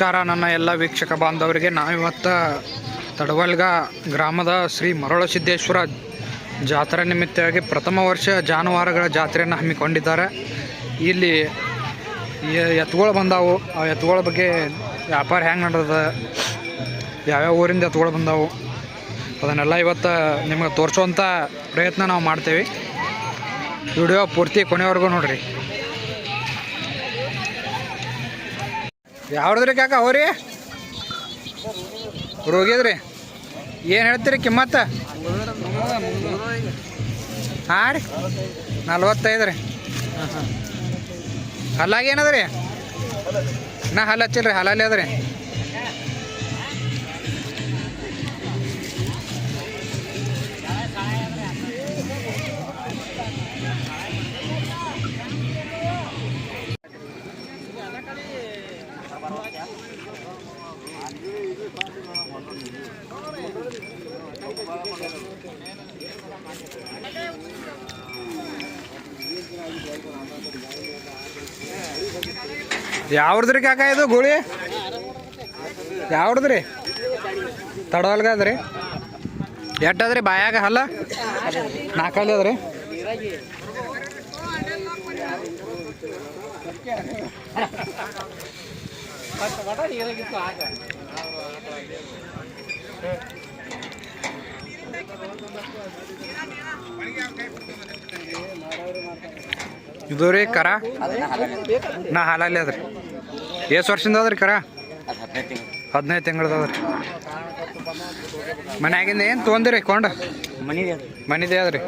ನಮಸ್ಕಾರ, ನನ್ನ ಎಲ್ಲ ವೀಕ್ಷಕ ಬಾಂಧವರಿಗೆ. ನಾವಿವತ್ತು ತಡವಲ್ಗ ಗ್ರಾಮದ ಶ್ರೀ ಮರಳಸಿದ್ದೇಶ್ವರ ಜಾತ್ರೆ ನಿಮಿತ್ತವಾಗಿ ಪ್ರಥಮ ವರ್ಷ ಜಾನುವಾರುಗಳ ಜಾತ್ರೆಯನ್ನು ಹಮ್ಮಿಕೊಂಡಿದ್ದಾರೆ. ಇಲ್ಲಿ ಎತ್ತುಗಳು ಬಂದಾವು. ಆ ಎತ್ತುಗಳ ಬಗ್ಗೆ ವ್ಯಾಪಾರ ಹೆಂಗೆ ನಡೆದ ಯಾವ್ಯಾವ ಊರಿಂದ ಎತ್ತುಗಳು ಬಂದಾವು, ಅದನ್ನೆಲ್ಲ ಇವತ್ತು ನಿಮಗೆ ತೋರಿಸುವಂಥ ಪ್ರಯತ್ನ ನಾವು ಮಾಡ್ತೇವೆ. ವಿಡಿಯೋ ಪೂರ್ತಿ ಕೊನೆವರೆಗೂ ನೋಡ್ರಿ. ಯಾವ್ದ್ರಿ ಕಾಕ? ಅವ್ರಿ ರೋಗಿದ್ರಿ. ಏನು ಹೇಳ್ತೀರಿ ಕಿಮ್ಮತ್ತ? ಹಾಂ ರೀ ನಲ್ವತ್ತೈದು ರೀ ಹಲ್ಲಾಗ ಏನದ ರೀ ನಾ ಹಲ್ಲ ಹಚ್ಚಿಲ್ರಿ ಹಲಲ್ಲಿ ಅದ ರೀ ಯಾವ್ದ್ರಿ ಕಾಕ ಇದು ಗೋಳಿ? ಯಾವ್ದ್ರಿ? ತಡವಲ್ಗಾದ್ರಿ? ಎಟ್ಟದ್ರಿ ಬಾಯಾಗ ಹಲ್ಲ? ನಾಲ್ಕಲ್ಲಿ ಅದ್ರಿ ಇದು ರೀ ಕರ? ನಾ ಹಾಲಲ್ಲಿ ಅದ್ರಿ ಎಷ್ಟು ವರ್ಷದಿಂದ ಅದ್ರಿ ಕರ? ಹದಿನೈದು ತಿಂಗಳದ ಅದ್ರಿ ಮನ್ಯಾಗಿಂದ ಏನು ತೊಗೊಂದಿರಿ ಕೊಂಡ? ಮನಿದೆ ಅದ್ರಿ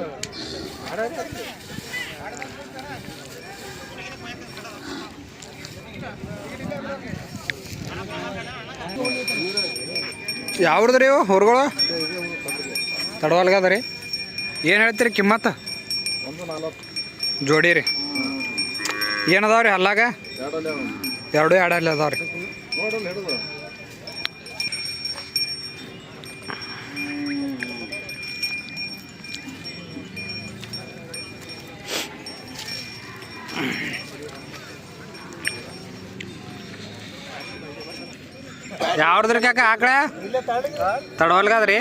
ಯಾವ್ರದ್ರಿ ಇವು? ಹೊರಗಳು? ತಡವಲ್ಗದ ರೀ? ಏನು ಹೇಳ್ತೀರಿ ಕಿಮ್ಮತ್ತ? ಜೋಡಿ ರೀ. ಏನದಾವ್ರಿ ಹಲ್ಲಾಗ? ಎರಡು ಎರಡಲ್ಲಿ ಅದಾವ್ರಿ. ಯಾವ್ದ್ರಿ ಕಾಕ ಆಕಳ? ತಡವಲ್ಗಾದ್ರಿ?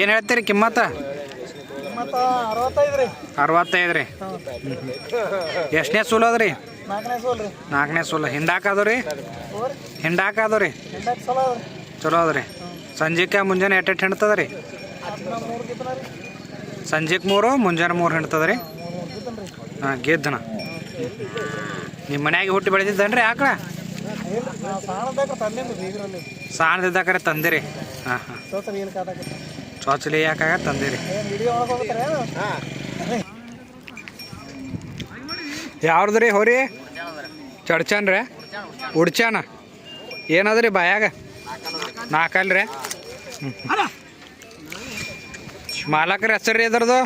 ಏನು ಹೇಳ್ತೀರಿ ಕಿಮ್ಮತ್ತ? ಮತ್ತು ಅರವತ್ತೈದು ರೀ. ಎಷ್ಟನೇ ಸೂಲ್ ಅದ್ರಿ ನಾಲ್ಕನೇ ಸೋಲ್ ರೀ. ನಾಲ್ಕನೇ ಸೂಲು. ಹಿಂಡಾಕದು ರೀ? ಹಿಂಡಾಕದು ರೀ? ಚಲೋ ಅದ ರೀ. ಸಂಜೆಗೆ ಮುಂಜಾನೆ ಎಟ್ ಎಟ್ ರೀ? ಸಂಜೆಕ್ ಮೂರು ಕಿತ್ತನ ರೀ. ಸಂಜೆಗೆ ಮೂರು ಮುಂಜಾನೆ ಮೂರು ಹಿಂಡ್ತದ್ರಿ ರೀ? ರೀ. ಹಾಂ ಗೆದ್ದನ. ನಿಮ್ಮ ಮನ್ಯಾಗ ಹುಟ್ಟಿ ಬೆಳೆದಿದ್ದನ್ರಿ ಆಕಳ? ಸಾಣದಿದ್ದಾಕ್ರೆ ತಂದಿರಿ. ಹಾಂ ಹಾಂ. ಚೋಚಲಿ ಯಾಕಾಗ ತಂದಿರಿ? ಯಾವ್ದ್ರಿ ಹೋರಿ? ಚಡ್ಚಾನ್ ರೀ ಉಡ್ಚಾನ? ಏನದ್ರಿ ಬಾಯಾಗ? ನಾಲ್ಕಲ್ ರೀ ಮಾಲಕರ ಹೆಸರು ರೀ ಇದ್ರದ್ದು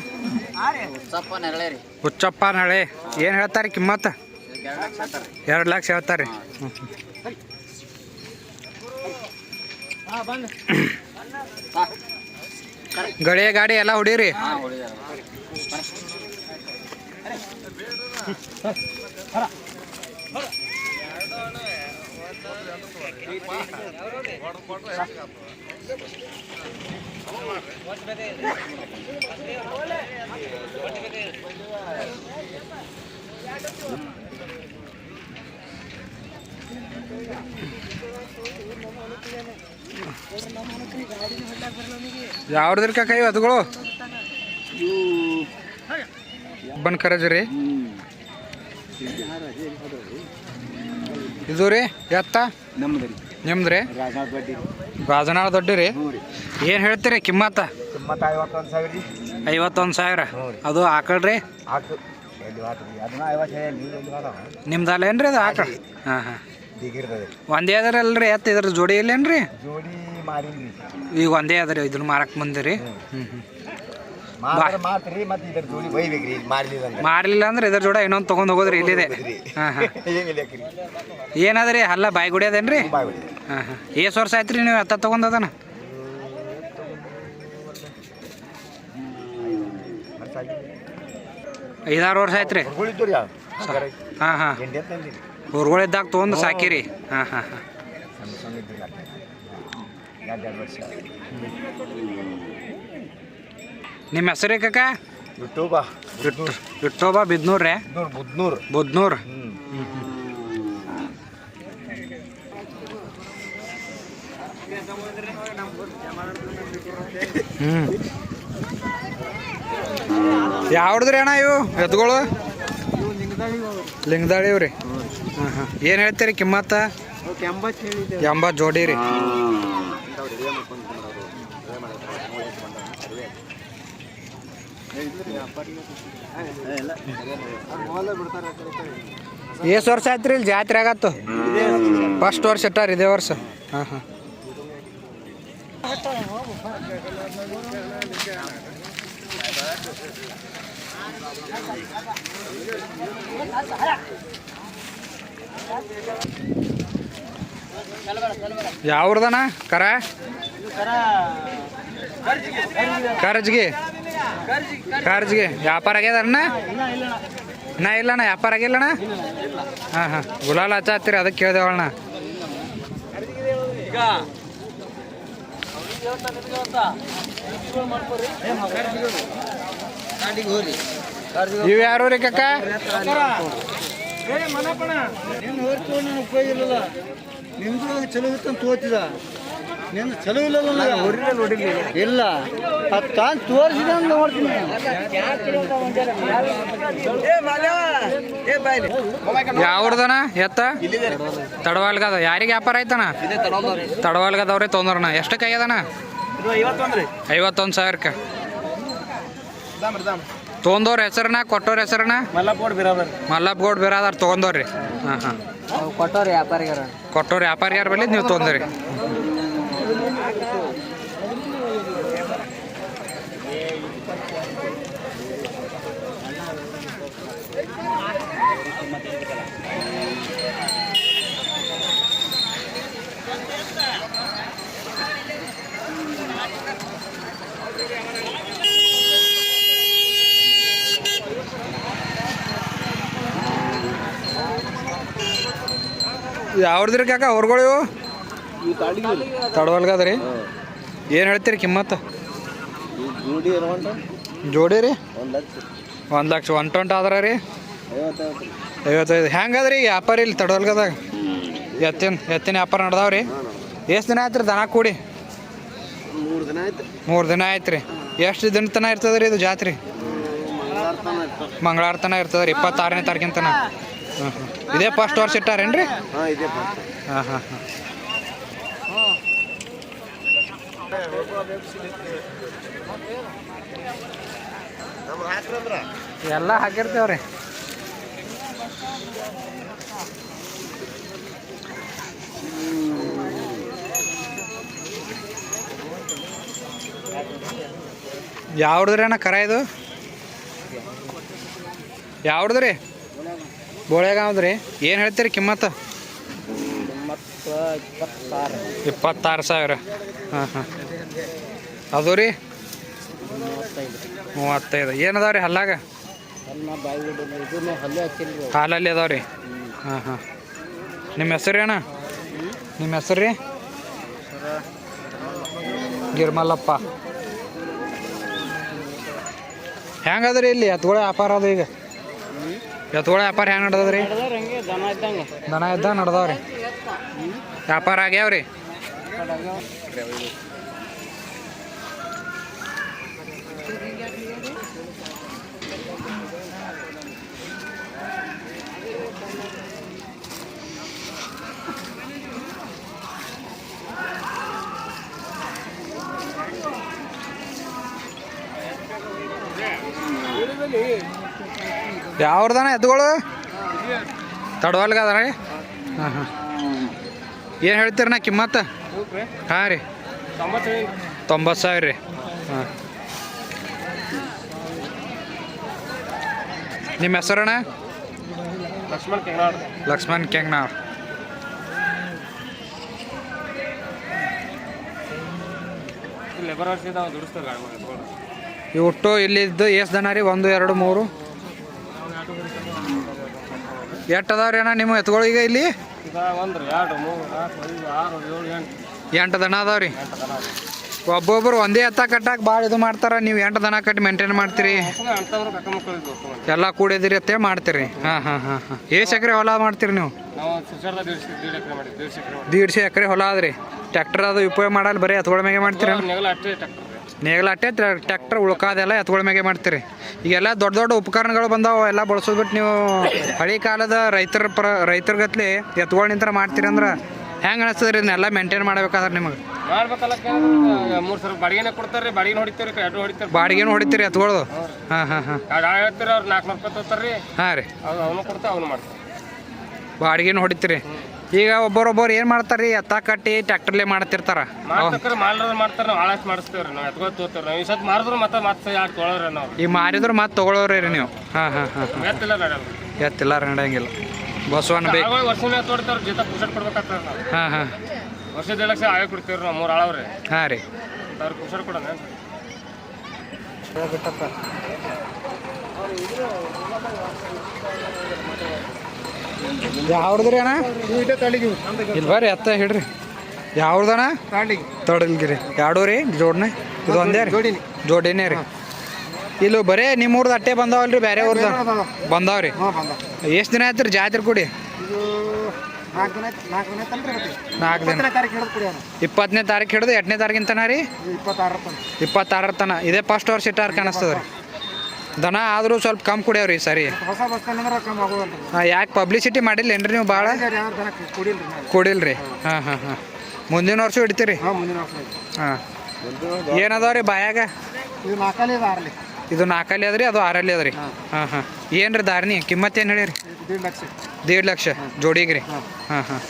ಹುಚ್ಚಪ್ಪ ನಳೆ ಏನು ಹೇಳ್ತಾರೆ ಕಿಮ್ಮತ್ತ? ಎರಡು ಲಕ್ಷ ಹೇಳ್ತಾರೆ. ರೀ ಗಡಿ ಗಾಡಿ ಎಲ್ಲ ಹೊಡೀರಿ ಹಾಂ ಹೊಡಿದಾರ ಯಾವ್ದ್ರಿ ಕಾಕ ಇವು ಅದುಗಳು? ಬನ್ ಕರಜ್ ರೀ. ಇದು ರೀ ಎತ್ತ? ನಮ್ದು ರೀ. ನಿಮ್ದು ರೀ? ದೊಡ್ಡ ರೀ. ಏನು ಹೇಳ್ತೀರಿ ಕಿಮ್ಮತ್ತ? ಕಿಮ್ಮತ್ತ ಐವತ್ತೊಂದು ಸಾವಿರ ರೀ. ಐವತ್ತೊಂದು ಸಾವಿರ. ರೀ. ಅದು ಆಕಳ್ರಿ ನಿಮ್ದಲ್ಲ ಏನ್ರಿ ಅದು ಆಕಳ? ಹಾಂ ಹಾಂ. ಒಂದೇ ಅಲ್ರಿ ಎತ್ತ ಇದ್ರ ಜೋಡಿ ಇಲ್ಲೇನ್ರಿ? ಜೋಡಿ ಮಾರಿನ್ರಿ ಈಗ ಒಂದೇ ಅದ್ರಿ ಇದನ್ನ ಮಾರಕ್ ಬಂದಿರಿ ಹ್ಞೂ ಹ್ಞೂ ಮಾತ್ರ ಮಾತ್ರಿ ಮತ್ತೆ ಇದ್ರ ಜೋಡಿ ಬೈಬೇಕ್ರಿ ಮಾರ್ಲಿಲ್ಲ ಅಂದ್ರೆ ಮಾರ್ಲಿಲ್ಲ ಅಂದ್ರೆ ಇದ್ರ ಜೋಡ ಇನ್ನೊಂದು ತೊಗೊಂಡು ಹೋಗೋದ್ರಿ ಇಲ್ಲಿದೆ. ಹಾಂ ಹಾಂ. ಹೆಂಗಿಲ್ಲಕ್ರಿ ಏನದ್ರಿ ಹಲ್ಲ ಬಾಯಿ ಗುಡಿ ಅದೇನ್ರಿ ಏಸ್ ಹಾಂ ಹಾಂ. ವರ್ಷ ಆಯ್ತು ರೀ ನೀವು ಎತ್ತ ತೊಗೊಂಡದನ ಐದಾರು ವರ್ಷ ಆಯ್ತು ರೀ ಹಾ ಹಾಂ. ಹಾಂ ಊರುಗಳಿದ್ದಾಗ ತೊಗೊಂಡು ಸಾಕಿರಿ. ಹಾಂ ಹಾಂ ಹಾಂ. ನಿಮ್ಮ ಹೆಸರೇ ಕಾಕ? ಇಟ್ಟು ಇಟ್ಟೋಬ ಬಿದ್ನೂರ್ರೆ ಬುದ್ನೂರು ಬುದ್ನೂರು ಹ್ಞೂ ಯಾವ್ದ್ರಿ ಅಣ್ಣ ಇವು? ಎತ್ಗಳು ಲಿಂಗದಾಳಿ ಇವ್ರಿ ಏನು ಹೇಳ್ತೀರಿ ಕಿಮ್ಮತ್ತ? ಎಂಬತ್ತು ಜೋಡಿ ರೀ. ಎಷ್ಟು ವರ್ಷ ಆಯ್ತು ರೀ ಇಲ್ಲಿ ಜಾತ್ರೆ ಆಗತ್ತು? ಫಸ್ಟ್ ವರ್ಷ ಇಟ್ಟಾರ ಇದೇ ವರ್ಷ. ಹಾ ಹಾಂ. ಯಾವ್ರದನ ಕರ? ಕರ್ಜ್ಗೆ. ಕರ್ಜ್ಗಿ. ವ್ಯಾಪಾರ ಆಗ್ಯದಣ್ಣ ನಾ ಇಲ್ಲಣ್ಣ ವ್ಯಾಪಾರ ಆಗಿಲ್ಲಣ್ಣ ಹಾ ಹಾಂ. ಗುಲಾಲ್ ಹಚ್ಚಾತ್ತೀರಿ ಅದಕ್ಕೆ ಕೇಳ್ದೇವಣ್ಣ ಇವು ಯಾರು ರೀ ಕಕ್ಕ ನಿಮ್ದು ಚಲೋ ಇತ್ತಂತ ತೋತಿದ ನಿನ್ನ ಚಲೋ ಇಲ್ಲ ಇಲ್ಲ. ಅದು ತಾನು ತೋರಿಸಿದ ನೋಡ್ತೀನಿ ಯಾವ್ದನ ಎತ್ತ? ತಡವಾಲ್ಗದ. ಯಾರಿಗೆ ವ್ಯಾಪಾರ ಆಯ್ತಣ್ಣ? ತಡವಾಲ್ಗದವ್ರೆ ತೊಂದ್ರಣ ಎಷ್ಟಕ್ಕೆ ಅದನ ಐವತ್ತೊಂದು ಸಾವಿರಕ್ಕೆ. ತೊಗೊಂದವ್ರ ಹೆಸರನ್ನ ಕೊಟ್ಟವ್ರ ಹೆಸರನ್ನ? ಮಲ್ಲಪ್ಪೋಡ್ ಬಿರಾದರ್. ಮಲ್ಲಪ್ಪ ಗೌಡ್ ವ್ಯಾಪಾರಿ ತೊಗೊಂದವ್ರಿ ಹಾಂ ಹಾಂ. ಕೊಟ್ಟವ್ರಿ ವ್ಯಾಪಾರಿಗಾರ. ಕೊಟ್ಟವ್ರ ವ್ಯಾಪಾರಿಗಾರ ಬಲ್ಲಿ ನೀವು ತೊಂದ್ರಿ ಯಾವ್ದ್ರಿ ಕಾಕ ಅವ್ರಗಳು ಇವು? ತಡವಲ್ಗದ್ರಿ? ಏನು ಹೇಳ್ತೀರಿ ಕಿಮ್ಮತ್ತ ಜೋಡಿ ರೀ? ಒಂದು ಲಕ್ಷ. ಒನ್ ಟ್ವೆಂಟ್ ಆದ್ರ ರೀ? ಐವತ್ತೈದು. ಹೆಂಗದ್ರಿ ವ್ಯಾಪಾರ ಇಲ್ಲಿ ತಡವಲ್ಗದಾಗ? ಎತ್ತಿನ ಎತ್ತಿನ ವ್ಯಾಪಾರ ನಡ್ದಾವ್ರಿ ಎಷ್ಟು ದಿನ ಆಯ್ತು ರೀ ದನ ಕೂಡಿ? ಮೂರು ದಿನ ಆಯ್ತು. ಮೂರು ದಿನ ಆಯ್ತು ರೀ ಎಷ್ಟು ದಿನ ತನ ಇರ್ತದೆ ರೀ ಇದು ಜಾತ್ರೆ? ಮಂಗಳಾರ ತನ ಇರ್ತದ. ರೀ ಇಪ್ಪತ್ತಾರನೇ ತಾರೀಕಿನ ತನ. ಹಾಂ ಹಾಂ ಇದೇ ಫಸ್ಟ್ ವರ್ಷ ಇಟ್ಟಾರೇನ್ರಿ? ಹಾಂ ಹಾಂ ಹಾಂ ಹಾಂ. ಎಲ್ಲ ಹಾಕಿರ್ತೇವ್ರಿ. ಯಾವ್ದ್ರಿ ಅಣ್ಣ ಕರ ಇದು? ಯಾವ್ದು ರೀ ಬೋಳೆಗಾವ್ದು ರೀ ಏನು ಹೇಳ್ತೀರಿ ಕಿಮ್ಮತ್ತ? ಮತ್ತು ಇಪ್ಪತ್ತಾರು ಸಾವಿರ. ಹಾಂ ಹಾಂ. ಅದು ರೀ? ಮೂವತ್ತೈದು. ಏನು ರೀ ಹಲ್ಲಾಗ? ಹಾಲಲ್ಲಿ ಅದಾವ ರೀ ಹಾಂ ಹಾಂ. ನಿಮ್ಮ ಹೆಸರು ಅಣ್ಣ ನಿಮ್ಮ ಹೆಸರು ರೀ? ಗಿರ್ಮಲ್ಲಪ್ಪ ಹೆಂಗದ್ರಿ ಇಲ್ಲಿ ಹತ್ಗಳ ವ್ಯಾಪಾರ ಅದು ಈಗ? ಎತ್ಗಳ ವ್ಯಾಪಾರ ಹೆಂಗೆ ನಡ್ದದ್ರಿ? ದನ ಇದ್ದ ವ್ಯಾಪಾರ ವ್ಯಾಪಾರ ಆಗ್ಯಾವ್ರಿ? ಯಾವ್ದನ ಎತ್ಗಳು ತಡವಲ್ಗದ ರೀ ಹಾಂ ಹಾಂ. ಏನು ಹೇಳ್ತೀರ ನಾ ಕಿಮ್ಮತ್ತ ಹಾಂ ರೀ. ತೊಂಬತ್ತು ಸಾವಿರ ರೀ. ಹಾಂ. ನಿಮ್ಮ ಹೆಸರಣ್ಣ? ಲಕ್ಷ್ಮಣ್ ಕೆಂಗ್ನಾರ್ ಲಕ್ಷ್ಮಣ್ ಕೆಂಗ್ನಾಳ್. ಇವು ಒಟ್ಟು ಇಲ್ಲಿದ್ದು ಎಷ್ಟು ದನ ರೀ? ಒಂದು ಎರಡು ಮೂರು? ಎಷ್ಟು ಅದಾವ್ರಿ ಅಣ್ಣ ನಿಮ್ಮ ಎತ್ತುಗಳು ಈಗ ಇಲ್ಲಿ? ಎಂಟು. ದನ ಅದಾವ್ರಿ? ಒಬ್ಬೊಬ್ರು ಒಂದೇ ಎತ್ತ ಕಟ್ಟಾಕ ಭಾಳ ಇದು ಮಾಡ್ತಾರ ನೀವು ಎಂಟು ದನ ಕಟ್ಟಿ ಮೇಂಟೈನ್ ಮಾಡ್ತೀರಿ? ಎಲ್ಲ ಕೂಡಿದಿರಿ ಅತ್ತೆ ಮಾಡ್ತೀರಿ. ಹಾಂ ಹಾಂ ಹಾಂ ಹಾಂ. ಎಷ್ಟು ಎಕರೆ ಹೊಲ ಮಾಡ್ತೀರಿ ನೀವು? ದೀಡ್ಸಿ ಎಕರೆ ಹೊಲ ಅದ್ರಿ ಟ್ಯಾಕ್ಟರ್ ಅದು ಉಪಯೋಗ ಮಾಡಲ್ಲ ಬರೀ ಎತ್ತುಗಳ ಮ್ಯಾಗೆ ಮಾಡ್ತೀರಿ ನೇಗಲಾಟೆ ಟ್ಯಾಕ್ಟರ್ ಉಳ್ಕಾದೆಲ್ಲ ಎತ್ಗಳ ಮ್ಯಾಗೆ ಮಾಡ್ತೀರಿ. ಈಗೆಲ್ಲ ದೊಡ್ಡ ದೊಡ್ಡ ಉಪಕರಣಗಳು ಬಂದಾವ ಎಲ್ಲ ಬಳಸೋದ್ಬಿಟ್ಟು ನೀವು ಹಳಿ ಕಾಲದ ರೈತರ ಪರ ರೈತರ ಗತ್ಲೆ ಎತ್ಗಳ ನಿಂತರ ಮಾಡ್ತೀರಿ ಅಂದ್ರೆ ಹೆಂಗೆ ಅನಿಸ್ತದ್ರಿ ಇದನ್ನೆಲ್ಲ ಮೇಂಟೈನ್ ಮಾಡ್ಬೇಕಾದ್ರೆ ನಿಮಗೆ? ಮೂರು ಸಾವಿರ ಬಾಡಿಗೆನೇ ಕೊಡ್ತಾರೆ ಬಾಡಿಗೆ ಹೊಡಿತಾರೆ ಎರಡು ಹೊಡಿತಾರೆ ಬಾಡಿಗೆನು ಹೊಡಿತೀರಿ ಎತ್ಗೊಳ್ದು? ಹಾಂ ಹಾಂ ಹಾಂ. ಎರಡು ಆಳು ಹೇಳ್ತಾರೆ ಅವ್ರು ನಾಲ್ಕು ರೂಪಾಯಿ ತೊಗೊತಾರೆ ರೀ ಹಾಂ ರೀ. ಅವ್ನು ಅವನು ಕೊಡ್ತಾ ಮಾಡ್ತಾರೆ ಬಾಡಿಗೆನು ಹೊಡಿತೀರಿ? ಈಗ ಒಬ್ಬರೊಬ್ಬರು ಏನು ಮಾಡ್ತಾರೆ ಎತ್ತ ಕಟ್ಟಿ ಟ್ಯಾಕ್ಟರ್ಲೆ ಮಾಡ್ತಿರ್ತಾರ. ಮಾಡ್ತಾರೆ ಮಾಡ್ಲಾರ ಮಾಡ್ತಾರೆ ನಾವು ಆಳಷ್ಟು ಮಾಡಿಸ್ತೇವೆ ರೀ ನಾವು. ಈ ಸತ್ ಮಾರಿದ್ರು ಮತ್ತೆ ಮತ್ತೆ ಯಾಕೆ ತೊಗೊಳೋರಿ ನಾವು. ಈಗ ಮಾರಿದ್ರು ಮತ್ತೆ ತೊಗೊಳೋರಿ ರೀ ನೀವು. ಹಾಂ ಹಾಂ ಹಾಂ ಎತ್ತಿಲ್ಲ ನಡಂಗಿಲ್ಲ ಎತ್ತಿಲ್ಲ ನಡೆಯಂಗಿಲ್ಲ. ಬಸವಣ್ಣ ಬೇಕು ವರ್ಷ ಮೇಲೆ ತೋಡ್ತಾರೆ ಜೀತ ಪುಷಟ್ ಕೊಡ್ಬೇಕಾಗ್ತದೆ ನಾವು. ಹಾಂ ಹಾಂ. ವರ್ಷದ ಲಕ್ಷ ಆಗ ಕೊಡ್ತೀವಿ ನಾವು ಮೂರು ಆಳವ್ರಿ. ಹಾಂ ರೀ. ಅವ್ರು ಪುಷಟ್ ಕೊಡೋಣ ಯಾವ್ದ್ರಿ ಅಣ್ಣ? ಇಲ್ಲಿ ಬರ್ರಿ ಎತ್ತ ಹಿಡ್ರಿ. ಯಾವ್ದಣ್ಣ ತೊಡಲ್ಗಿರಿ. ಎರಡೂ ರೀ? ಜೋಡ್ನೆ? ಇದು ಒಂದೇ ರೀ? ಜೋಡಿನೇ. ರೀ. ಇಲ್ಲಿ ಬರೇ ನಿಮ್ಮೂರ್ದು ಅಟ್ಟೆ ಬಂದಾವಲ್ರಿ ಬೇರೆ ಊರ್ದ? ಬಂದಾವ್ರಿ ಎಷ್ಟು ದಿನ ಆಯ್ತು ರೀ ಜಾತ್ರೆ ಕೊಡಿ? ನಾಲ್ಕು ದಿನ ಇಪ್ಪತ್ತನೇ ತಾರೀಕು ಹಿಡಿದು ಎಂಟನೇ ತಾರೀಕಿನ ತನ ರೀ ಇಪ್ಪತ್ತಾರರ ತನ. ಇದೇ ಫಸ್ಟ್ ವರ್ಷ ಇಟ್ಟಾರ ಕಾಣಿಸ್ತದ ರೀ ದನ ಆದರೂ ಸ್ವಲ್ಪ ಕಮ್ಮಿ ಕುಡಿಯವ್ರಿ ಸರಿ. ಹೊಸ ಬಸ್ ಸ್ಟ್ಯಾಂಡ್ ಅಂದ್ರೆ ಕಮ್ಮಿ ಆಗೋದಲ್ರಿ. ಯಾಕೆ ಪಬ್ಲಿಸಿಟಿ ಮಾಡಿಲ್ಲ ಏನ್ರಿ ನೀವು ಭಾಳ ಯಾರು ದನ ಕುಡಿಲ್ರಿ ನಾವು. ಕೊಡಿಲ್ರಿ. ಹಾಂ ಹಾಂ ಹಾಂ. ಮುಂದಿನ ವರ್ಷ ಇಡ್ತೀರಿ ಹಾಂ ಮುಂದಿನ ವರ್ಷ ಐತಿ. ಹಾಂ. ಏನದಾವ್ರಿ ಬಾಯಾಗ? ಇದು ನಾಲ್ಕಲ್ಲಿ ಇದು ಆರಲಿ ಇದು ನಾಲ್ಕಲ್ಲಿ ಅದ್ರಿ ಅದು ಆರಲ್ಲಿ ಅದ್ರಿ? ಹಾಂ. ಹಾಂ ಏನ್ರಿ ದಾರಿನಿ ಕಿಮ್ಮತ್ ಏನು ಹೇಳಿರಿ? ದೀಡ್ ಲಕ್ಷ. ದೇಡ್ ಲಕ್ಷ ಜೋಡಿಗೆ ರೀ ಹಾಂ. ಹಾಂ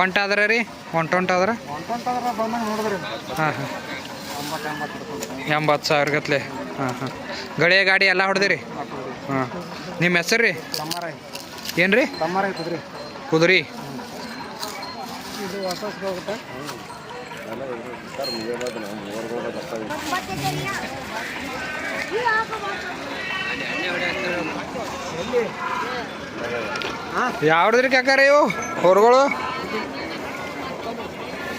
ಒಂಟ ಆದ್ರ ರೀ? ಒಂಟ ಒಂಟ ಆದ್ರ? ಒಂಟೊಂಟದ್ರ ಬಂದಂಗೆ ನೋಡಿದ್ರಿ. ಹಾಂ ಹಾಂ. ಒಂಬತ್ತು ಎಂಬತ್ತು ರೂಪಾಯಿ ಎಂಬತ್ತು ಸಾವಿರ ಗತ್ಲೆ. ಹಾಂ ಹಾಂ. ಗಳೆ ಗಾಡಿ ಎಲ್ಲ ಹೊಡೆದಿರಿ? ಹಾಂ. ನಿಮ್ಮ ಹೆಸರು ರೀ? ಏನು ರೀ ಕುದುರಿ ಕುದುರಿ ಯಾವ್ದ್ರಿ ಕಾಕಾರಿ ಇವು? ಹೊರಗಳು?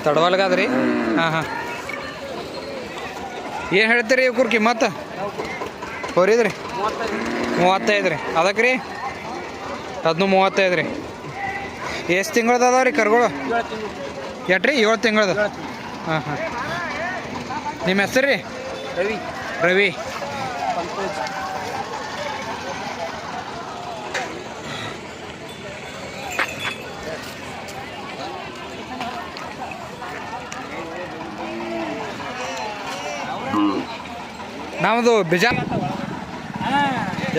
ತಡವಲ್ಗಾದ್ರಿ? ಹಾಂ ಹಾಂ. ಏನು ಹೇಳ್ತೀರಿ ಇವ್ರ ಕಿಮ್ಮತ್ತ ಹೋರಿದ್ರಿ ಮೂವತ್ತೈದು ರೀ. ಅದಕ್ಕೆ ರೀ? ಅದನ್ನು ಮೂವತ್ತೈದು ರೀ. ಎಷ್ಟು ತಿಂಗಳದ ಅದಾವ ರೀ ಕರ್ಗಳು? ಎಟ್ ರೀ? ಏಳು ತಿಂಗಳದ? ಹಾಂ ಹಾಂ. ನಿಮ್ಮ ಹೆಸರು ರೀ? ರವಿ. ರವಿ. ನಮ್ಮದು ಬಿಜಾ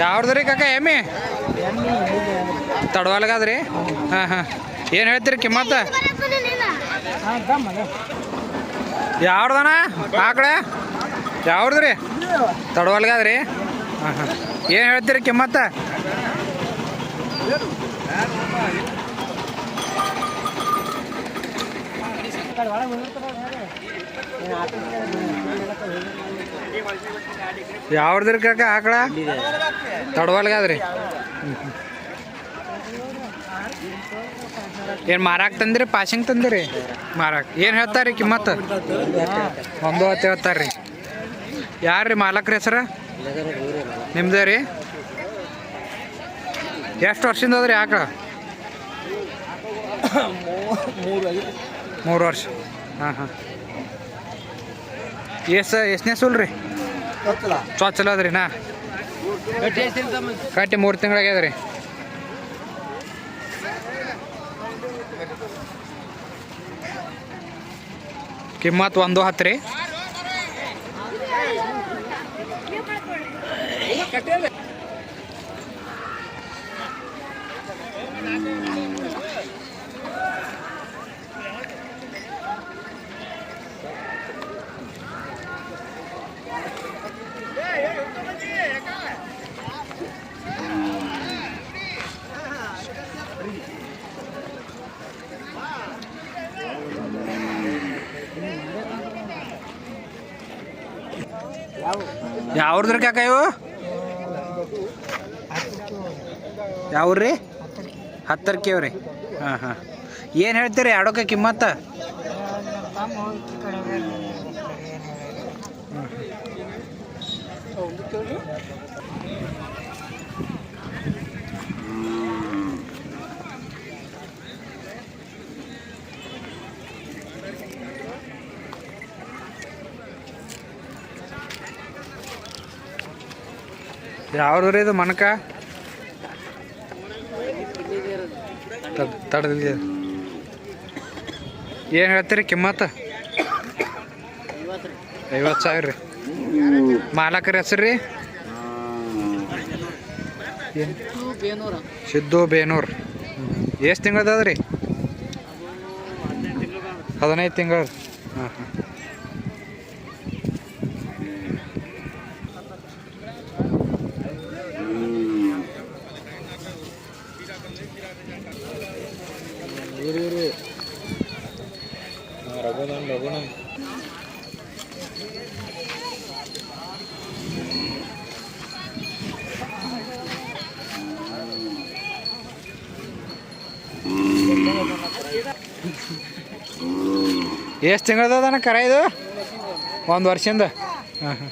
ಯಾವ್ದು ರೀ ಕಾಕ, ಎಮ್ಮಿ? ತಡವಲ್ಗಾದ್ರಿ? ಹಾಂ ಹಾಂ. ಏನು ಹೇಳ್ತೀರಿ ಕಿಮ್ಮತ್ತ? ಯಾವ್ದನ ಆಕಡೆ ಯಾವ್ದು ರೀ ತಡವಲ್ಗಾದ್ರಿ? ಹಾಂ ಹಾಂ. ಏನು ಹೇಳ್ತೀರಿ ಕಿಮ್ಮತ್ತ? ಯಾವ್ದ್ರಿ ಕಾಕ ಆಕಳ ತಡವಲ್ಗಾದ್ರಿ ಏನು ಮಾರಾಕ್ ತಂದಿರಿ? ಪಾಸಿಂಗ್ ತಂದಿರಿ? ಮಾರಾಕ್. ಏನು ಹೇಳ್ತಾರಿ ಕಿಮ್ಮತ್ತ ಒಂದು ಹತ್ತು ಹೇಳ್ತಾರ್ರಿ. ಯಾರ್ರಿ ರೀ ಮಾಲಕ್ರ ಹೆಸರ? ನಿಮ್ದೇ ರೀ? ಎಷ್ಟು ವರ್ಷದಿಂದ ಅದ್ರಿ ಆಕಳ? ಮೂರು ವರ್ಷ. ಹಾಂ ಹಾಂ. ಎಸ್ ಎಷ್ಟನೇ ಸೂಲ್ ರೀ ಚೊಚ್ಚಲ. ಅದ್ರಿ ನಾ? ಕಟ್ಟಿ ಮೂರು ತಿಂಗಳಾಗ್ಯದ ರೀ ಕಿಮ್ಮತ್ ಒಂದು ಹತ್ತು ರೀ ಯಾವ್ದ್ರಿ ಕಾಕ ಇವು? ಯಾವ್ರಿ ಹತ್ತರಕ್ಕೆ ಅವ್ರಿ ಹಾಂ ಹಾಂ. ಏನು ಹೇಳ್ತೀರಿ? ಆಡೋಕೆ ಕಿಮ್ಮತ್ತ? ಯಾವ್ದು ಇದು ಮನಕ ತಡದಿಲ್ಲ ಏನು ಹೇಳ್ತೀರಿ ಕಿಮ್ಮತ್ತ ಐವತ್ತು ಸಾವಿರ ರೀ. ಮಾಲಕರ ಹೆಸರು ರೀ? ಸಿದ್ದು ಬೇನೂರು. ಎಷ್ಟು ತಿಂಗಳದ ರೀ? ಹದಿನೈದು ತಿಂಗಳು ಹಾಂ ಹಾಂ. ಎಷ್ಟು ತಿಂಗಳದನ ಕರ ಇದು? ಒಂದು ವರ್ಷದಿಂದ ಹಾಂ ಹಾಂ.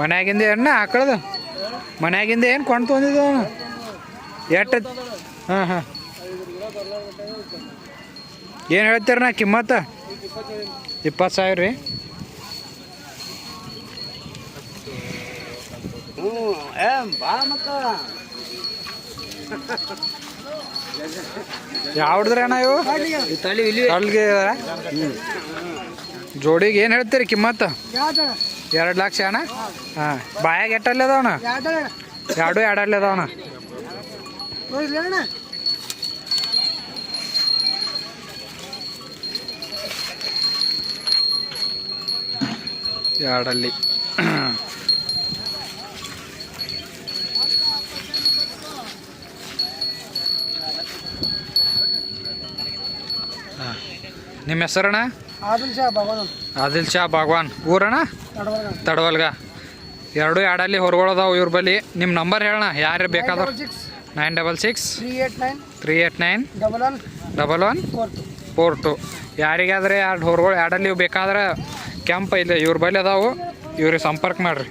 ಮನ್ಯಾಗಿಂದ ಏನು ಆಕಳದು? ಮನ್ಯಾಗಿಂದ ಏನು ಕೊಂಡು ತೊಂದಿದ್ದು ಎಷ್ಟು ಹಾಂ ಹಾಂ. ಏನು ಹೇಳ್ತೀರ ನಾ ಕಿಮ್ಮತ್ತ? ಇಪ್ಪತ್ತು ಸಾವಿರ ರೀ. ಯಾವ್ದ್ರಿ ಅಣ್ಣ ಇವು? ಜೋಡಿಗೆ ಏನು ಹೇಳ್ತೀರಿ ಕಿಮ್ಮತ್ತ? ಎರಡು ಲಕ್ಷ ಅಣ್ಣ? ಹಾಂ. ಬಾಯಾಗ ಎಟ್ಟಲ್ಲಿ ಅದಾವಣ ಎರಡು ಎರಡಲ್ಲಿ ಅದಾವಣ ಎರಡಲ್ಲಿ. ನಿಮ್ಮ ಹೆಸರಣ್ಣ? ಆದಿಲ್ ಶಾ ಭಗವಾನ್ ಆದಿಲ್ ಶಾ ಬಾಗ್ವಾನ್ ಊರಣ್ಣ? ತಡವಲ್ಗ ಎರಡು ಎರಡಲ್ಲಿ ಹೊರಗೊಳದಾವ ಇವ್ರ ಬಳಿ ನಿಮ್ಮ ನಂಬರ್ ಹೇಳಣ್ಣ ಯಾರು ಬೇಕಾದ್ರೆ nine double six. Three eight nine. Three eight nine. Double one. Double one. Four two ಯಾರಿಗಾದ್ರೆ ಎರಡು ಹೊರಗಳು ಎರಡಲ್ಲಿ ಬೇಕಾದ್ರೆ ಕೆಂಪ ಇಲ್ಲ ಇವ್ರ ಬಳಿ ಅದಾವು. ಇವ್ರಿಗೆ ಸಂಪರ್ಕ ಮಾಡ್ರಿ.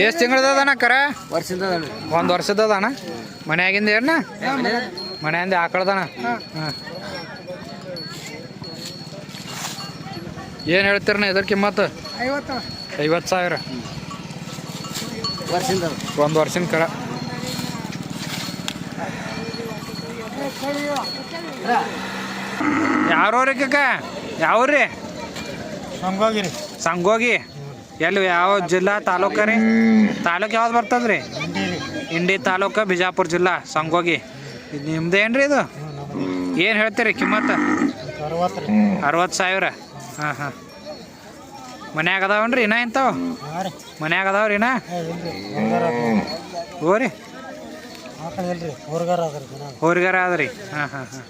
ಎಷ್ಟು ತಿಂಗಳದಣ್ಣ ಕರ? ವರ್ಷದ ಒಂದು ವರ್ಷದ ಮನೆಯಾಗಿಂದ ಮನ್ಯಾಗಿಂದ ಏನ ಮನೆಯಿಂದ ಆಕಳದಣ ಹಾಂ. ಏನು ಹೇಳ್ತೀರಣ್ಣ ಇದ್ರ ಕಿಮ್ಮತ್ತು ಐವತ್ತು. ಸಾವಿರ. ವರ್ಷದಿಂದ. ಒಂದು ವರ್ಷದ ಕರ. ಯಾವ್ರವ್ರಿ ಕಕ್ಕ ಯಾವ್ರಿ? ಸಂಗೋಗಿರಿ. ಸಂಗೋಗಿ. ಎಲ್ಲಿ ಯಾವ ಜಿಲ್ಲಾ ತಾಲೂಕ ರೀ? ತಾಲೂಕು ಯಾವ್ದು ಬರ್ತದ್ರಿ? ಇಂಡಿ ತಾಲೂಕು ಬಿಜಾಪುರ ಜಿಲ್ಲಾ ಸಂಗೋಗಿ. ನಿಮ್ದೇನ್ರಿ ಇದು? ಏನು ಹೇಳ್ತೀರಿ ಕಿಮ್ಮತ್ತ ಅರವತ್ತು ಸಾವಿರ. ಹಾಂ ಹಾಂ. ಮನ್ಯಾಗ ಅದಾವನ್ರಿ ಇನ್ನ ಇಂಥವು? ಮನ್ಯಾಗ ಅದಾವ್ರಿ ಇನ್ನ? ದಿನ ಹೋರಿಗಾರ ಅದ್ರಿ ಹಾಂ ಹಾಂ ಹಾಂ.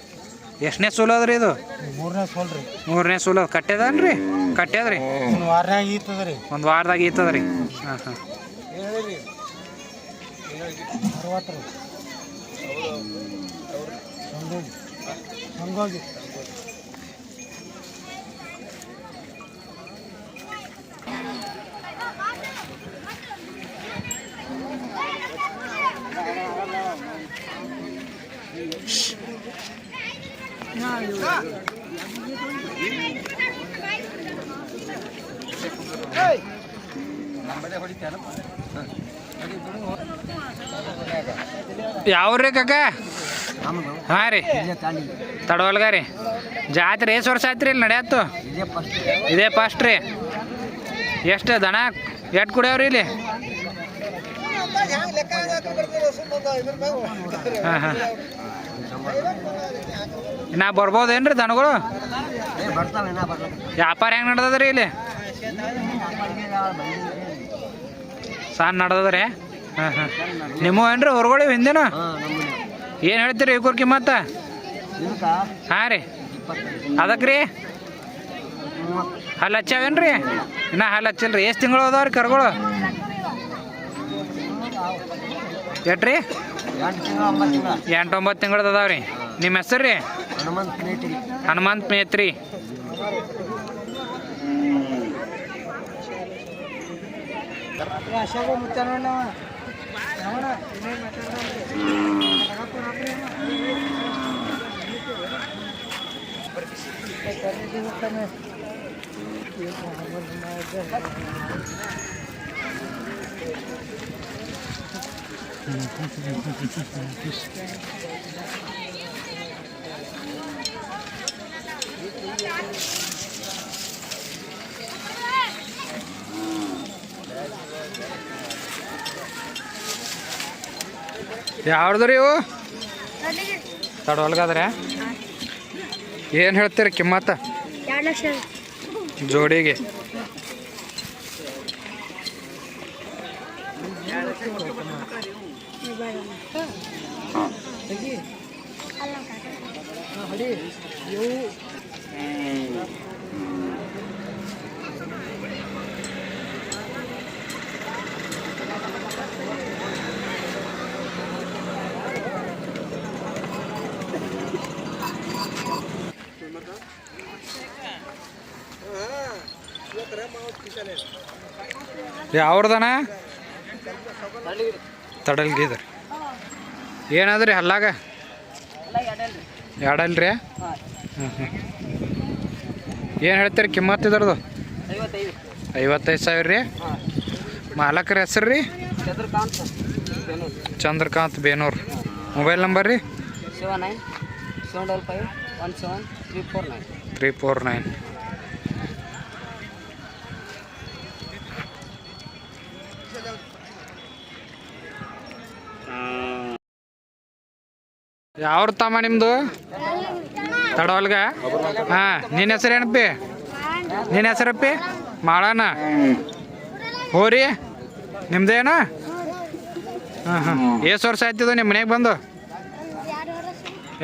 ಎಷ್ಟನೇ ಸೋಲ ಅದ್ರಿ ಇದು? ಮೂರನೇ ಸೋಲ್ರಿ ಮೂರನೇ ಸೋಲ ಕಟ್ಟ್ಯದನ್ರಿ ಕಟ್ಟ್ಯದ್ರಿ ಒಂದು ವಾರದಾಗ ಈತದ ರೀ ಒಂದು ವಾರದಾಗ ಈತದ್ರಿ? ಹಾಂ ಹಾಂ. ಅರವತ್ತು ರೀ ಹಂಗೋಗಿ. ಯಾವ್ರಿ ಕಕ್ಕ ಹಾ ರೀ. ತಡವಲ್ಗ ರೀ ಜಾತ್ರೆ ಎಷ್ಟು ವರ್ಷ ಆಯ್ತು ರೀ ಇಲ್ಲಿ ನಡೆಯತ್ತು? ಇದೇ ಫಸ್ಟ್ ರೀ. ಎಷ್ಟು ದನ ಎಷ್ಟು ಕುಡಿಯವ್ರಿ ಇಲ್ಲಿ? ಹಾಂ ಹಾಂ ದನಗಳು? ನಾ ಬರ್ಲಕ್ಕ ವ್ಯಾಪಾರ ಹೆಂಗೆ ನಡ್ದದ್ರಿ ಇಲ್ಲಿ? ಸಾನ್ ನಡ್ದದ್ರಿ? ಹಾಂ ಹಾಂ. ನಿಮ್ಮ ಏನ್ರಿ ಹೊರಗಡೆ ಹಿಂದಿನ? ಏನು ಹೇಳ್ತೀರಿ ಈ ಕುರ್ಕಿ ಹಾಂ ರೀ. ಅದಕ್ಕೆ ರೀ ಹಲ್ಲು ಹಚ್ಚಾವೇನು ರೀ ಇನ್ನ ಹಲ್ಲು ಹಚ್ಚಿಲ್ಲ ರೀ ಎಷ್ಟು ತಿಂಗಳು ಅದಾವ ಕರ್ಗಳು ಕರುಗಳು? ಎಂಟು ರೀ ಒಂಬತ್ತು ತಿಂಗಳ. ಎಂಟು ಒಂಬತ್ತು ತಿಂಗಳದ ಅದಾವ ರೀ. ನಿಮ್ಮ ಹೆಸರು ರೀ? ಹನುಮಂತ ಮೇತ್ರಿ. ಹನುಮಂತ್ ಮೇತ್ರಿ ಅಶೋಕ ಮುತ್ತ ನೋಡವ ಯಾವಣ ಇನ್ನೇನು ಯಾವ್ದು ರೀ ಇವು ತಡವಲ್ಗಾದ್ರೆ ಏನು ಹೇಳ್ತೀರಿ ಕಿಮ್ಮತ್ತ? ಜೋಡಿಗೆ ಹೊಡಿ ಇವು ಯಾವ್ದನ ತಡಲ್ಗಿದ್ರಿ. ಏನದ್ರಿ ಹಲ್ಲಾಗ? ಎರಡಲ್ರಿ? ಹ್ಞೂ ಹ್ಞೂ ಏನು ಹೇಳ್ತೀರಿ ಕಿಮ್ಮತ್ ಇದ್ರದ್ದು ಐವತ್ತೈದು ಸಾವಿರ ರೀ? ಮಾಲಕರ ಹೆಸರು ರೀ? ಚಂದ್ರಕಾಂತ್ ಚಂದ್ರಕಾಂತ್ ಬೇನೂರ್. ಮೊಬೈಲ್ ನಂಬರ್ ರೀ? Seven nine seven double five one seven three four nine. Three four nine. ಯಾವ್ರ ತಮ್ಮ ನಿಮ್ಮದು ತಡವಲ್ಗ? ಹಾ ನಿನ್ನ ಹೆಸರು ಏನಪ್ಪಿ? ನಿನ್ನ ಹೆಸರಪ್ಪಿ ಮಾಡಣ ಹೋರಿ. ನಿಮ್ದೇನ? ಹಾಂ ಹಾಂ. ಎಷ್ಟು ವರ್ಷ ಆಯ್ತಿದ್ದು ನಿಮ್ಮ ಮನೆಗೆ ಬಂದು?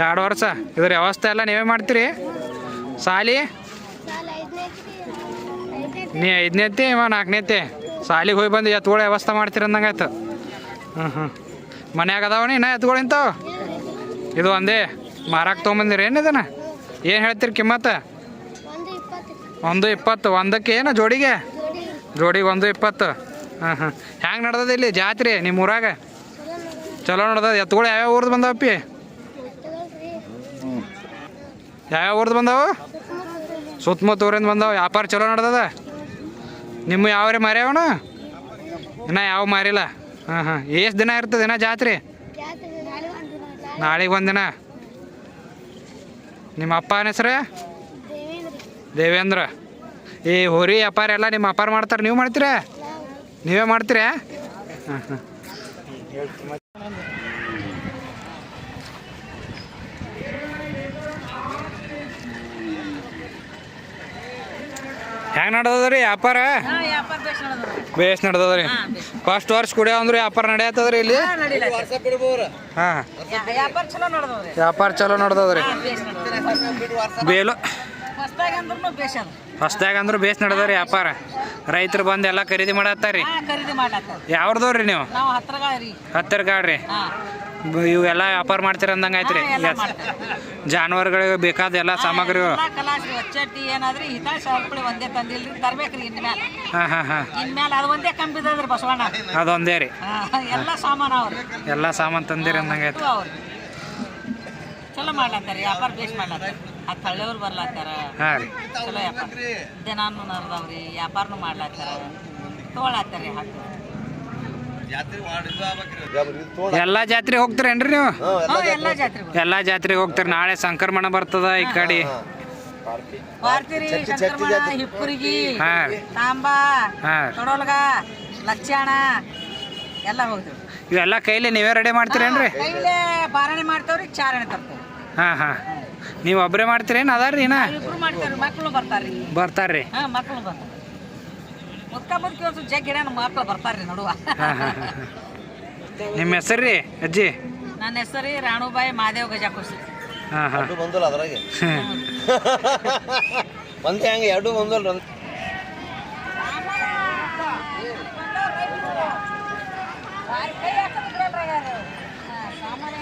ಎರಡು ವರ್ಷ. ಇದ್ರ ವ್ಯವಸ್ಥೆ ಎಲ್ಲ ನೀವೇ ಮಾಡ್ತೀರಿ? ಸಾಲಿ? ನೀ ಐದನೇತಿ ಇವ ನಾಲ್ಕನೇತಿ ಸಾಲಿಗೆ ಹೋಗಿ ಬಂದು ಎತ್ಗಳ ವ್ಯವಸ್ಥೆ ಮಾಡ್ತೀರಿ ಅಂದಂಗಾಯ್ತು. ಹ್ಞೂ ಹ್ಞೂ ಮನ್ಯಾಗ ಅದಾವನಿ ನಾ ಎತ್ಗಳು ಇಂತಾವ ಇದು ಒಂದೇ. ಮಾರಾಕ್ ತೊಗೊಂಬಂದಿರಿ. ಏನು ಇದನ್ನ ಏನು ಹೇಳ್ತೀರಿ ಕಿಮ್ಮತ್ತ ಒಂದು ಇಪ್ಪತ್ತು. ಒಂದಕ್ಕೆ ಏನು ಜೋಡಿಗೆ? ಜೋಡಿಗೆ ಒಂದು ಇಪ್ಪತ್ತು. ಹಾಂ ಹಾಂ ಹ್ಯಾಂಗೆ ನಡ್ದದ ಇಲ್ಲಿ ಜಾತ್ರೆ ನಿಮ್ಮ ಊರಾಗ? ಚಲೋ ನಡ್ದದ. ಎತ್ಗಳು ಯಾವ್ಯಾವ ಊರ್ದು ಬಂದಾವಪ್ಪಿ ಯಾವ್ಯಾವ ಊರ್ದು ಬಂದಾವು? ಸುತ್ತಮುತ್ತ ಊರಿಂದ ಬಂದಾವ. ವ್ಯಾಪಾರ ಚಲೋ ನಡ್ದದ? ನಿಮ್ಮ ಯಾವ್ರಿ ಮಾರ್ಯಾವಣ ಇನ್ನ ಯಾವ ಮಾರಿಲ್ಲ. ಹಾಂ ಹಾಂ ಎಷ್ಟು ದಿನ ಇರ್ತದೆ ಜಾತ್ರೆ? ನಾಳೆಗೆ ಒಂದಿನ ನಿಮ್ಮ ಅಪ್ಪನ ಹೆಸ್ರು? ದೇವೇಂದ್ರ. ಈ ಹೋರಿ ವ್ಯಾಪಾರ ಎಲ್ಲ ನಿಮ್ಮ ಅಪ್ಪಾರ ಮಾಡ್ತಾರೆ. ನೀವು ಮಾಡ್ತೀರಾ? ನೀವೇ ಮಾಡ್ತೀರಾ? ಹಾಂ ಹಾಂ ಹೆಂಗೆ ನಡ್ದದ್ರಿ ವ್ಯಾಪಾರ? ಬೇಸ್ ನಡ್ದದ್ರಿ ಫಸ್ಟ್ ವರ್ಷ ಕುಡಿಯೋ ಅಂದ್ರೆ ವ್ಯಾಪಾರ ನಡೆಯತ್ತದ್ರಿ ಇಲ್ಲಿ? ಹಾಂ ವ್ಯಾಪಾರ ಚಲೋ ನಡೆದವ್ರಿ ವ್ಯಾಪಾರ ಚಲೋ ನಡ್ದದ್ರಿ ಬೇಲು. ಹೊಸ್ದಾಗಿ ಅಂದ್ರೂ ಬೇಸ್ ನಡ್ದವ್ರಿ ವ್ಯಾಪಾರ. ರೈತರು ಬಂದು ಎಲ್ಲ ಖರೀದಿ ಮಾಡತ್ತಾರಿ ಹಾ ಖರೀದಿ ಮಾಡ್ಲತ್ತಾರ ಯಾವ್ದವ್ರಿ ನೀವು? ಹತ್ತಿರ ಕಾಡ್ರಿ ಇವೆಲ್ಲ ವ್ಯಾಪಾರ ಮಾಡ್ತೀರ ಅಂದಂಗೆ ಆಯ್ತು ರೀ ಎಲ್ಲ ಜಾನುವಾರುಗಳಿಗೆ ಬೇಕಾದ ಎಲ್ಲ ಸಾಮಗ್ರಿಗಳು. ಎಲ್ಲ ಒಚ್ಚಟ್ಟಿ ಏನಾದ್ರಿ ಹಿತ ಸವಕಳಿ ಒಂದೇ ತಂದಿಲ್ರಿ ತರ್ಬೇಕ್ರಿ ಇನ್ಮೇಲೆ ಹಾಂ ಹಾಂ ಹಾಂ. ಅದು ಒಂದೇ ಬಸವಣ್ಣ. ಅದೊಂದೇ ರೀ. ಹಾ, ಎಲ್ಲ ಸಾಮಾನು ಅವ್ರಿ. ಎಲ್ಲ ಸಾಮಾನು ತಂದಿರಿ ಅಂದಂಗೆ ಆಯ್ತು. ಅವ್ರಿ. ಚಲೋ ಮಾಡ್ಲತ್ತಾರ ವ್ಯಾಪಾರ ಬೇಸ್ ಮಾಡ್ಲತ್ತಾರ. ಆ ತಳ್ಳೆಯವ್ರು ಬರ್ಲಾತ್ತಾರ. ಹಾಂ ರೀ. ಚಲೋ ವ್ಯಾಪಾರ. ದಿನಾನು ನಡ್ದಾವ್ರಿ ವ್ಯಾಪಾರನು ಮಾಡ್ಲತ್ತಾರ. ತೊಗೊಳತ್ತಾರ ಹಾಕಿ ಎಲ್ಲ ಜಾತ್ರೆಗೆ ಹೋಗ್ತೀರೇನ್ರಿ ನೀವು? ಎಲ್ಲಾ ಎಲ್ಲ ಜಾತ್ರೆ ಎಲ್ಲ ಜಾತ್ರೆಗೆ ಹೋಗ್ತೀರಿ ನಾಳೆ ಸಂಕ್ರಮಣ ಬರ್ತದ ಈ ಕಡೆ. ಹಿಪ್ಪುರಿಗಿ ತಾಂಬಾ ಹಾಂ. ತೊಡೋಲ್ಗ ಲಕ್ಷಾಣ ಎಲ್ಲ ಹೋಗ್ತೀವಿ. ಇವೆಲ್ಲ ಕೈಲಿ ನೀವೇ ರೆಡಿ ಮಾಡ್ತೀರೇನ್ರಿ? ಕೈಲೇ ಬಾರಣೆ ಮಾಡ್ತಾವ್ರಿ ಚಾರಣೆ ತರ್ತೇವೆ. ಹಾ ಹಾಂ. ನೀವು ಒಬ್ಬರೇ ಮಾಡ್ತೀರೇನು ಅದಾರ ರೀ ನಾ ಇಬ್ರು ಮಾಡ್ತೇವ್ರಿ ಮಕ್ಕಳು ಬರ್ತಾರ್ರಿ. ಬರ್ತಾರ್ರಿ. ಹಾ ಮಕ್ಕಳು ಬರ್ತಾರೆ. ಮುದ್ಕಂಬದ್ ಒಂದು ಜಗ್ ನಮ್ಮ ಮಕ್ಕಳು ಬರ್ತಾರ್ರಿ ನಿಮ್ಮ ಹೆಸರು ಅಜ್ಜಿ? ನನ್ನ ಹೆಸರು ರಾಣುಬಾಯಿ ಮಾದೇವ್ ಗಜಾಕೋಸಿ. ಖುಷಿ ಹಾಂ. ಎರಡು ಬಂದಲ್ಲ ಒಂದೇ ಹಂಗೆ ಎರಡು ಬಂದಲ್ಲ ಸಾಮಾನ್ಯ